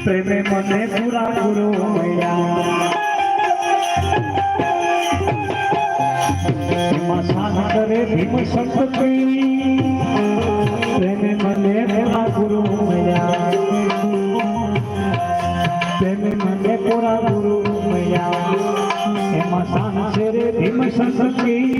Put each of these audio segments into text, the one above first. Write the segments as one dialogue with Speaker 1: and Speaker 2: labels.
Speaker 1: પ્રેમે મને પૂરા ગુરુ એમાં સાગરે ભીમ સંપત્તિ પ્રેમે મને પૂરા ગુરુ પ્રેમે મને પૂરા ગુરુ મયા એમાં સાગરે ભીમ સંપત્તિ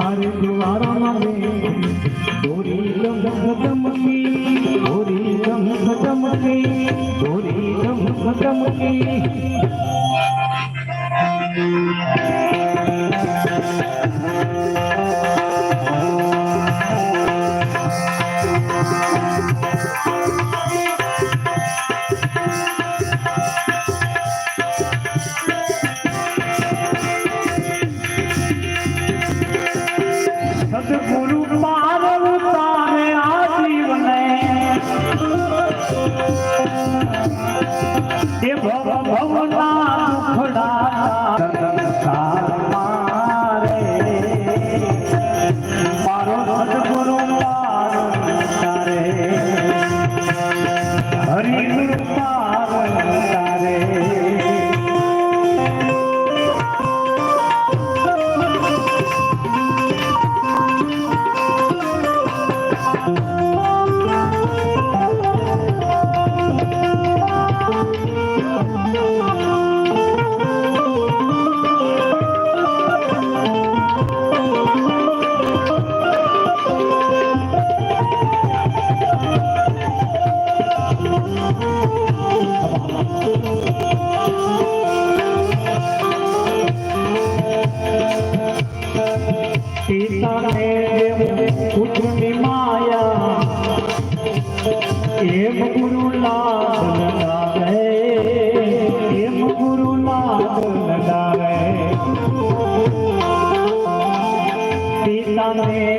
Speaker 1: મારે દ્વારા મારે. પૂરી રંગ ચમકી પૂરી રંગ ચમકી પૂરી રંગ ચમકી ભવ ભવના સંસાર એમ ગુરુ લાગ લગાવે. એમ ગુરુ લાગ લગાવે. પુત્રની માયા